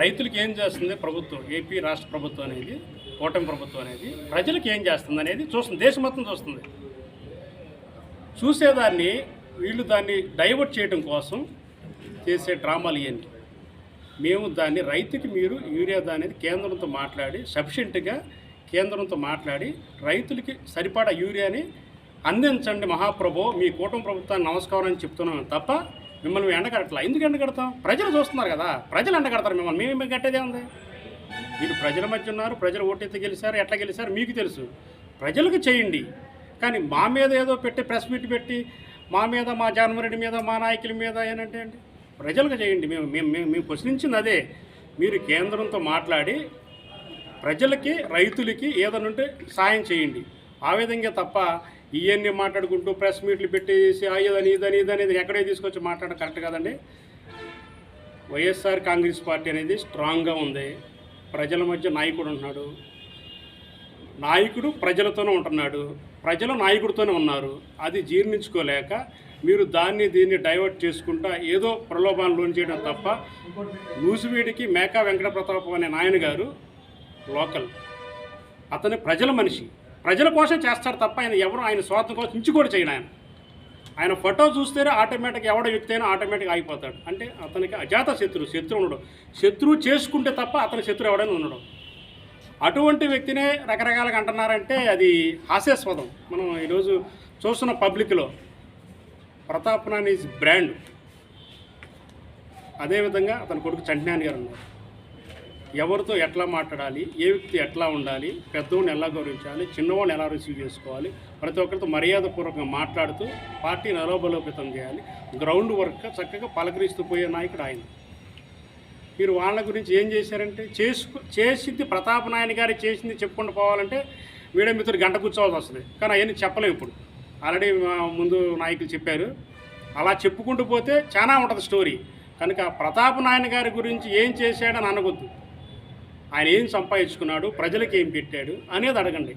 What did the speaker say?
రైతులకి ఏం చేస్తుంది ప్రభుత్వం? ఏపీ రాష్ట్ర ప్రభుత్వం అనేది కూటమి ప్రభుత్వం అనేది ప్రజలకు ఏం చేస్తుంది అనేది చూస్తుంది. దేశం మొత్తం చూస్తుంది. చూసేదాన్ని వీళ్ళు దాన్ని డైవర్ట్ చేయడం కోసం చేసే డ్రామాలు ఇవన్నీ మేము దాన్ని రైతుకి మీరు యూరియా అనేది కేంద్రంతో మాట్లాడి సఫిషియెంట్గా కేంద్రంతో మాట్లాడి రైతులకి సరిపడా యూరియాని అందించండి మహాప్రభు మీ కూటమి ప్రభుత్వాన్ని నమస్కారం అని చెప్తున్నాను తప్ప మిమ్మల్ని మేము ఎండగడట్లా ఎందుకు ఎండగడతాం ప్రజలు చూస్తున్నారు కదా. ప్రజలు ఎండగడతారు మిమ్మల్ని. మేము మేము కట్టేదే ఉంది మీరు ప్రజల మధ్య ఉన్నారు ప్రజలు ఓటెత్తి గెలిచారు ఎట్లా గెలిచారు మీకు తెలుసు. ప్రజలకు చేయండి. కానీ మా మీద ఏదో పెట్టి ప్రెస్ మీట్ పెట్టి మా మీద మా జగన్మోహన్ మీద మా నాయకుల మీద ఏంటంటే అండి ప్రజలకు చేయండి. మేము మేము మేము మేము ప్రశ్నించింది అదే. మీరు కేంద్రంతో మాట్లాడి ప్రజలకి రైతులకి ఏదైనా ఉంటే సాయం చేయండి. ఆ విధంగా తప్ప ఇవన్నీ మాట్లాడుకుంటూ ప్రెస్ మీట్లు పెట్టేసి అయ్యదని ఇదని ఇదని ఎక్కడే తీసుకొచ్చి మాట్లాడడం కరెక్ట్ కాదండి. వైఎస్ఆర్ కాంగ్రెస్ పార్టీ అనేది స్ట్రాంగ్గా ఉంది. ప్రజల మధ్య నాయకుడు ఉంటున్నాడు. నాయకుడు ప్రజలతోనే ఉంటున్నాడు. ప్రజలు నాయకుడితోనే ఉన్నారు. అది జీర్ణించుకోలేక మీరు దాన్ని దీన్ని డైవర్ట్ చేసుకుంటా ఏదో ప్రలోభాన్ని లోన్ చేయడం తప్ప నూసివీడికి మేకా వెంకట ప్రతాపం అనే నాయన గారు లోకల్. అతని ప్రజల మనిషి. ప్రజల కోసం చేస్తాడు తప్ప ఆయన ఎవరు ఆయన స్వార్థం కోసం ఇంచు కూడా చేయను ఆయన. ఆయన ఫోటో చూస్తేనే ఆటోమేటిక్ ఎవడ వ్యక్తి అయినా ఆటోమేటిక్ ఆగిపోతాడు. అంటే అతనికి అజాత శత్రువు శత్రువు ఉండడు. శత్రువు చేసుకుంటే తప్ప అతని శత్రువు ఎవడైనా ఉండడు. అటువంటి వ్యక్తినే రకరకాలుగా అంటున్నారంటే అది హాస్యాస్పదం. మనం ఈరోజు చూస్తున్న పబ్లిక్లో ప్రతాప్ నాన్ ఈజ్ బ్రాండ్. అదేవిధంగా అతని కొడుకు చంటినాని గారు ఉన్నారు. ఎవరితో ఎట్లా మాట్లాడాలి ఏ వ్యక్తి ఎట్లా ఉండాలి పెద్దవాడిని ఎలా గౌరవించాలి చిన్నవాడిని ఎలా రిసీవ్ చేసుకోవాలి ప్రతి ఒక్కరితో మర్యాదపూర్వకంగా మాట్లాడుతూ పార్టీని అలోబలోపితం చేయాలి. గ్రౌండ్ వర్క్ చక్కగా పలకరిస్తూ పోయే నాయకుడు ఆయన. మీరు వాళ్ళ గురించి ఏం చేశారంటే చేసుకు చేసింది ప్రతాప నాయన గారు చేసింది చెప్పుకుంటూ పోవాలంటే మీడియా మిత్రుడు గంట కూర్చోవాల్సి వస్తుంది. కానీ అవన్నీ చెప్పలేము ఇప్పుడు. ఆల్రెడీ ముందు నాయకులు చెప్పారు. అలా చెప్పుకుంటూ పోతే చాలా ఉంటుంది స్టోరీ. కనుక ప్రతాప నాయన గారి గురించి ఏం చేశాడని అనగొద్దు. ఆయన ఏం సంపాదించుకున్నాడు ప్రజలకు ఏం పెట్టాడు అనేది అడగండి.